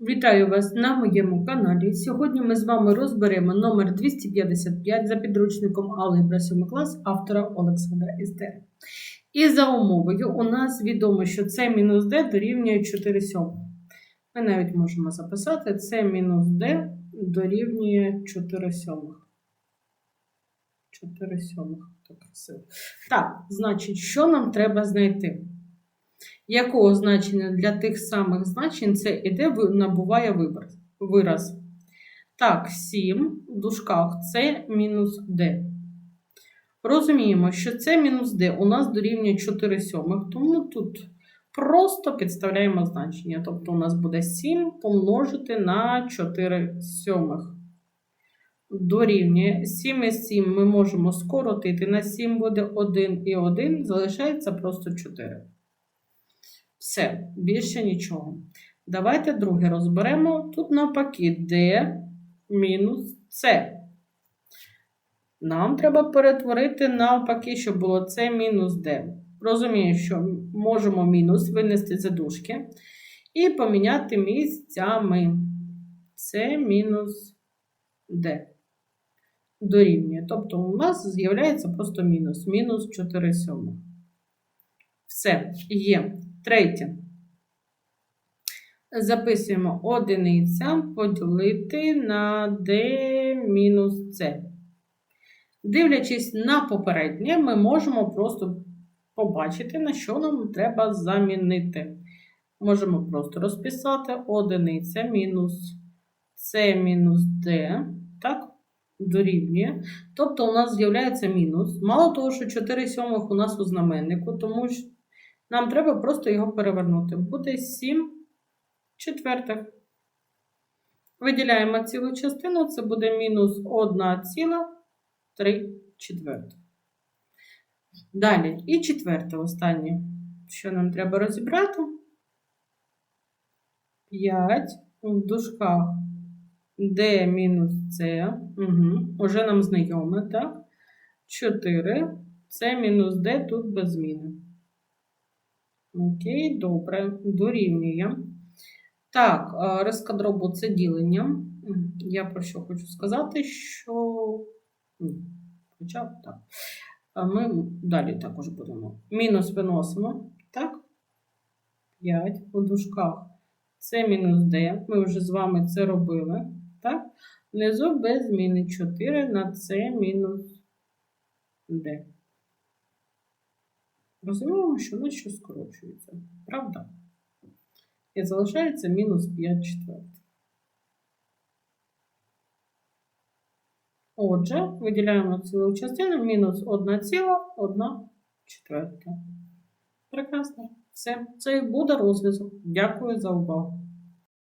Вітаю вас на моєму каналі. Сьогодні ми з вами розберемо номер 255 за підручником Алгебра 7 клас автора Олександра Істера. І за умовою у нас відомо, що це мінус d дорівнює 4 сьомих. Ми навіть можемо записати це мінус d дорівнює 4 сьомих. 4 сьомих. Так, значить, що нам треба знайти? Якого значення для тих самих значень це іде, набуває вираз. Так, 7 в дужках це мінус d. Розуміємо, що це мінус d у нас дорівнює 4 сьомих, тому тут просто підставляємо значення. Тобто у нас буде 7 помножити на 4 сьомих. Дорівнює 7 і 7 ми можемо скоротити. На 7 буде 1 і 1, залишається просто 4. Все, більше нічого. Давайте друге розберемо. Тут навпаки d мінус c. Нам треба перетворити навпаки, щоб було c мінус d. Розумію, що можемо мінус винести за дужки і поміняти місцями c мінус d. Дорівнює. Тобто у нас з'являється просто мінус. Мінус 4 сьомих. Все, є. Третє. Записуємо одиниця поділити на d мінус c. Дивлячись на попереднє, ми можемо просто побачити, на що нам треба замінити. Можемо просто розписати одиниця мінус c мінус d, так, дорівнює. Тобто у нас з'являється мінус. Мало того, що 4 сьомих у нас у знаменнику, тому що нам треба просто його перевернути. Буде 7 четвертих. Виділяємо цілу частину, це буде мінус 1,3 четвертих. Далі, і четверте останнє, що нам треба розібрати. 5 в дужках d мінус c. Угу. Уже нам знайоме, так? 4. Це мінус d тут без зміни. Окей, добре, дорівнює. Так, е, розкадробу це ділення. Я про що хочу сказати, що. Хоча так. Ми далі також будемо. Мінус виносимо. Так? 5 у дужках. Це мінус d. Ми вже з вами це робили. Так? Внизу без зміни 4 на це мінус d. Розуміємо, що на що скорочується. Правда? І залишається мінус 5 четвертих. Отже, виділяємо цілу частину мінус 1,1 четверта. Прекрасно. Все. Це і буде розв'язок. Дякую за увагу.